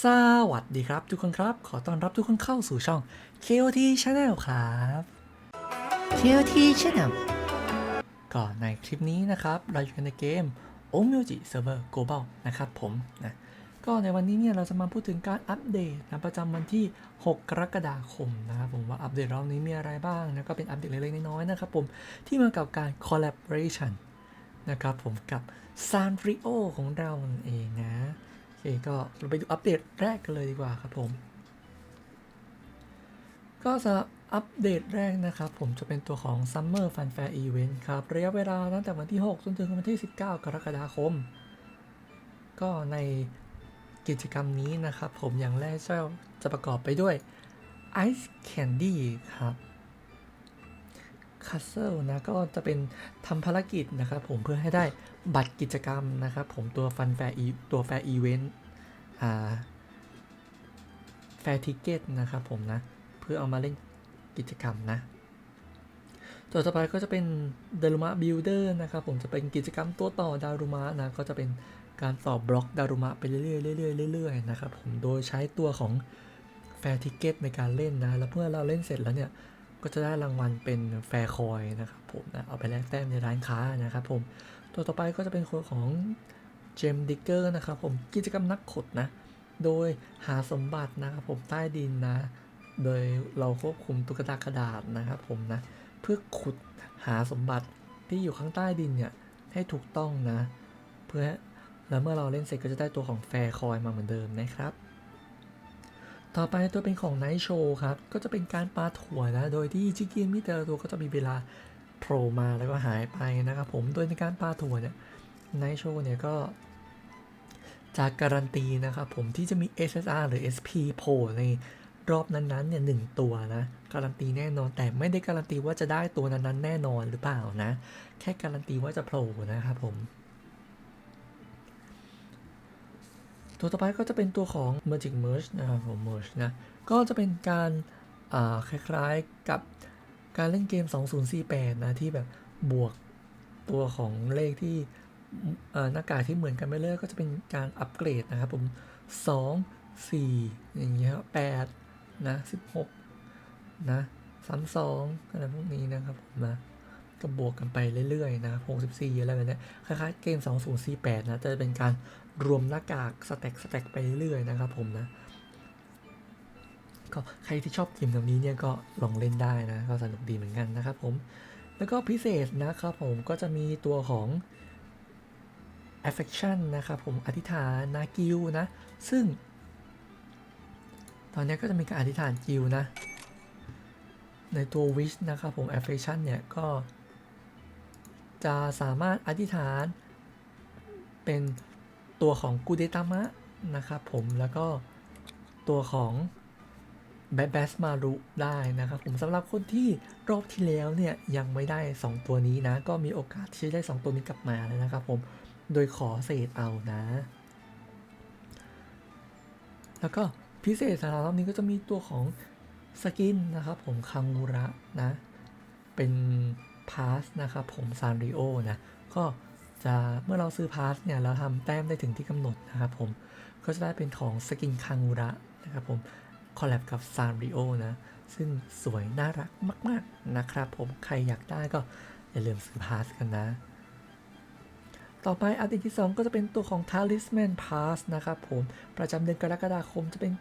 สวัสดีครับทุกคนครับ ขอต้อนรับทุกคนเข้าสู่ช่อง KOT Channel ครับ KOT Channel ก็ในคลิปนี้นะครับ เราอยู่กันในเกม o m u j i Server Global นะครับผมนะก็ในวันนี้เนี่ยเราจะมาพูดถึงการอัปเดตนะประจำวันที่ 6 กรกฎาคมนะครับผมว่าอัปเดตรอบนี้มีอะไรบ้างนะก็เป็นอัปเดตเล็กๆน้อยๆนะครับผมที่มากับการ collaboration นะครับผมกับ Sanrio ของเรานั่นเองนะโอ เคก็เราไปดูอัปเดตแรกกันเลยดีกว่าครับผม ก็สำหรับอัปเดตแรกนะครับ ผมจะเป็นตัวของ Summer Fun Fair Event ครับ ระยะเวลาตั้งแต่วันที่ 6 จนถึงวันที่ 19 กรกฎาคม ก็ในกิจกรรมนี้นะครับ ผมอย่างแรกจะจะประกอบไปด้วย Ice Candy ครับ Castle นะก็จะเป็นทำภารกิจนะครับผมเพื่อให้ได้บัตรกิจกรรมนะครับผมตัวฟันแฟร์ตัวแฟร์อีเวนต์อ่าแฟร์ทิเกตนะครับผมนะ เพื่อเอามาเล่นกิจกรรมนะตัวต่อไปก็จะเป็นดารุมะบิลเดอร์นะครับผมจะเป็นกิจกรรมตัวต่อดารุมะนะก็จะเป็นการต่อบล็อกดารุมะไปเรื่อยๆเรื่อยๆเรื่อยๆนะครับผมโดยใช้ตัวของแฟร์ทิเกตในการเล่นนะ แล้วเมื่อเราเล่นเสร็จแล้วเนี่ย ก็จะได้รางวัลเป็นแฟร์คอยนะครับผมนะเอาไปแลกแต้มในร้านค้านะครับผมตัวต่อไปก็จะเป็นคนของเจมดิกเกอร์นะครับผมกิจกรรมนักขุดนะ โดยหาสมบัตินะครับผมใต้ดินนะ โดยเราควบคุมตุ๊กตากระดาษนะครับผมนะ เพื่อขุดหาสมบัติที่อยู่ข้างใต้ดินเนี่ยให้ถูกต้องนะ เพื่อแล้วเมื่อเราเล่นเสร็จก็จะได้ตัวของแฟร์คอยมาเหมือนเดิมนะครับ ต่อไปตัวเป็นของไนท์โชว์ครับ ก็จะเป็นการปาถั่วนะ โดยที่จิกกี้มิแต่ละตัวก็จะมีเวลาโผล่มาแล้วก็หายไปนะครับผม โดยในการปาถั่วเนี่ยไนท์โชว์เนี่ยก็จะการันตีนะครับผมที่จะมี SSR หรือ SP โผล่ในรอบนั้นๆเนี่ยหนึ่งตัวนะ การันตีแน่นอนแต่ไม่ได้การันตีว่าจะได้ตัวนั้นๆแน่นอนหรือเปล่านะ แค่การันตีว่าจะโผล่นะครับผม ตัวต่อไปก็จะเป็นตัวของ Magic Merge นะครับผม Merge นะ ก็จะเป็นการคล้ายๆกับการเล่นเกม 2048 นะ ที่แบบบวกตัวของเลขที่หน้ากากที่เหมือนกันไปเรื่อยก็จะเป็นการอัปเกรดนะครับผม 2 4 อย่างเงี้ย8นะ 16 นะ 32อะไรพวกนี้นะครับผมนะ ก็บวกกันไปเรื่อยๆนะ 64อะไรแบบเนี้ยคล้ายๆเกม 2048 นะ จะเป็นการรวมหน้ากากสแต็กสแต็กไปเรื่อยๆนะครับผมนะ ก็ใครที่ชอบเกมแบบนี้เนี่ยก็ลองเล่นได้นะ ก็สนุกดีเหมือนกันนะครับผม แล้วก็พิเศษนะครับผมก็จะมีตัวของ affection นะครับผมอธิษฐานนากิวนะ ซึ่ง ตอนนี้ก็จะมีการอธิษฐานกิวนะ ในตัว wish นะครับผม affection เนี่ยก็ จะสามารถอธิษฐาน เป็นตัวของกูเดตามะนะครับผมแล้วก็ตัวของแบทแบสมารุได้นะครับผมสำหรับคนที่รอบที่แล้วเนี่ยยังไม่ได้ 2 ตัวนี้นะ ก็มีโอกาสที่จะได้ 2 ตัวนี้กลับมาเลยนะครับผมโดยขอเศษเอานะ แล้วก็พิเศษสำหรับรอบนี้ก็จะมีตัวของสกินนะครับผมคังมูระนะ เป็น พาสนะครับผมซานริโอนะ ก็จะเมื่อเราซื้อพาสเนี่ย เราทำแต้มได้ถึงที่กำหนดนะครับผม ก็จะได้เป็นของสกินคังมูระนะครับผมคอลแลบกับซานริโอนะ ซึ่งสวยน่ารักมาก ๆ นะครับผม ใครอยากได้ก็อย่าลืมซื้อพาสกันนะต่อไปอัปเดตที่ 2 ก็จะเป็นตัวของ Talisman Pass นะครับผม ประจำเดือนกรกฎาคมจะเป็น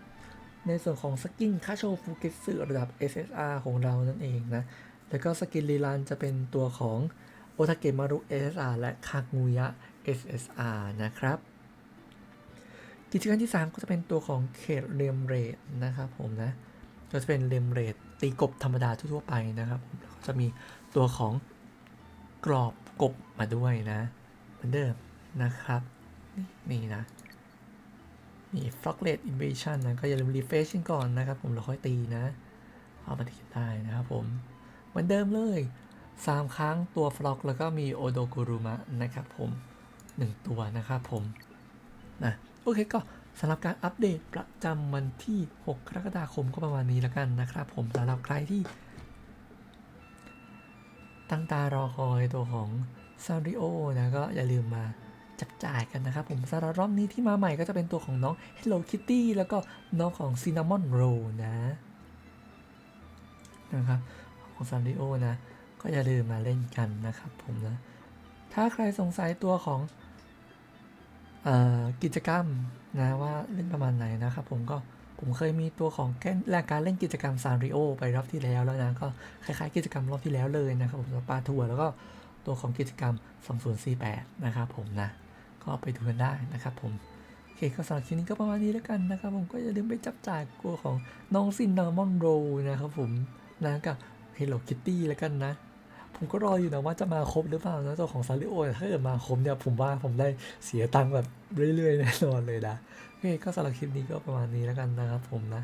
ในส่วนของสกินคาโชฟูเกสึระดับ SSR ของเรานั่นเองนะ แล้วก็สกินลีลันจะเป็นตัวของโอทาเกะมารุ SSR และคางูยะ SSR นะครับ กิจกรรมที่ 3 ก็จะเป็นตัวของเขตเรมเรทนะครับผมนะ ก็จะเป็นเรมเรทตีกบธรรมดาทั่วๆไปนะครับผมจะมีตัวของกรอบกบมาด้วยนะ เหมือนเดิมนะครับ นี่นี่นะมี f r o g r a t invasion นะ ก็อย่าลืม refresh กันก่อนนะครับผมแล้วค่อยตีนะ เอามาตีได้นะครับผม เหมือนเดิมเลย 3 ครั้งตัวฟล็อกแล้วก็มีโอโดกุรุมะนะครับผม 1 ตัวนะครับผมนะโอเคก็สำหรับการอัปเดตประจำวันที่ 6 กรกฎาคมก็ประมาณนี้แล้วกันนะครับผมสำหรับใครที่ ตั้งตารอคอยตัวของซาริโอนะก็อย่าลืมมาจับจ่ายกันนะครับผมสำหรับรอบนี้ที่มาใหม่ก็จะเป็นตัวของน้อง Hello Kitty แล้วก็น้องของ Cinnamon Roll นะนะครับ ของซานริโอนะ ก็อย่าลืมมาเล่นกันนะครับผมนะ ถ้าใครสงสัยตัวของอกิจกรรมนะว่าเล่นประมาณไหนนะครับผมก็ผมเคยมีตัวของแก้รายการเล่นกิจกรรมซานริโอไปรอบที่แล้วแล้วนะก็คล้ายๆ กิจกรรมรอบที่แล้วเลยนะครับผมปลาทัวร์แล้วก็ตัวของกิจกรรม 2048 นะครับผมนะ ก็ไปดูกันได้นะครับผมโอเคก็สำหรับคลิปนี้ก็ประมาณนี้แล้วกันนะครับผมก็อย่าลืมไปจับจ่ายตัวของน้องซินนามอนโรนะครับผมนะกับ Hello Kitty แล้วกันนะ ผมก็รออยู่นะว่าจะมาครบหรือเปล่านะตัวของซาริโอถ้าเกิดมาครบเนี่ยผมว่าผมได้เสียตังค์แบบเรื่อยๆแน่นอนเลยนะโอเคก็สำหรับคลิปนี้ก็ประมาณนี้แล้วกันนะครับผมนะ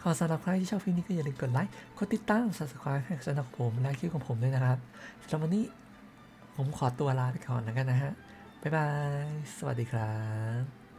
ขอสำหรับใครที่ชอบคลิปนี้ก็อย่าลืมกดไลค์ กดติดตาม subscribe ให้ช่องของผมและคลิปของผมด้วยนะครับสำหรับวันนี้ผมขอตัวลาไปก่อนแล้วกันนะฮะบ๊ายบาย สวัสดีครับ